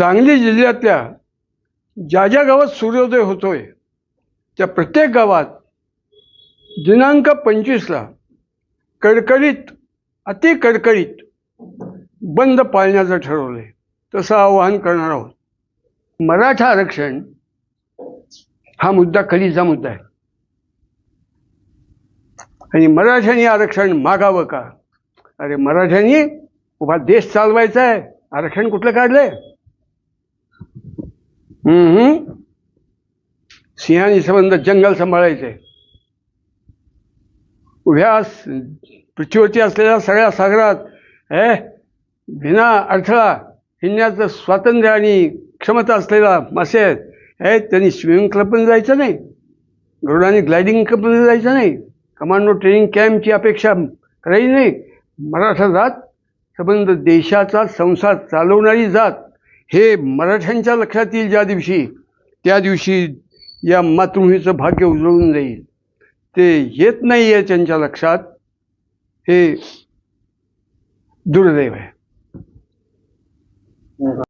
सांगली जिल्ह्यातल्या ज्या ज्या गावात सूर्योदय होतोय त्या प्रत्येक गावात दिनांक पंचवीसला कडकडीत अति कडकडीत बंद पाळण्याचं ठरवलंय. तसं आवाहन करणार आहोत. मराठा आरक्षण हा मुद्दा कलीचा मुद्दा आहे? आणि मराठ्यांनी आरक्षण मागावं का? अरे मराठ्यांनी उभा देश चालवायचा आहे. आरक्षण कुठलं काढलंय? सिंहानी संबंध जंगल सांभाळायचे. उभ्या पृथ्वीवरती असलेल्या सगळ्या सागरात हे विना अडथळा हिंडण्याचं स्वातंत्र्य आणि क्षमता असलेला मासे आहेत. हे त्यांनी स्विमिंग क्लब पण जायचं नाही. गरुडाने ग्लायडिंग क्लबमध्ये जायचं नाही. कमांडो ट्रेनिंग कॅम्पची अपेक्षा करायची नाही. मराठा जात संबंध देशाचा संसार चालवणारी जात. हे मराठ्यांच्या लक्षात येईल ज्या दिवशी त्या दिवशी या मातृभूमीचं भाग्य उजळून जाईल ते येत नाही आहे त्यांच्या लक्षात हे दुर्दैव आहे.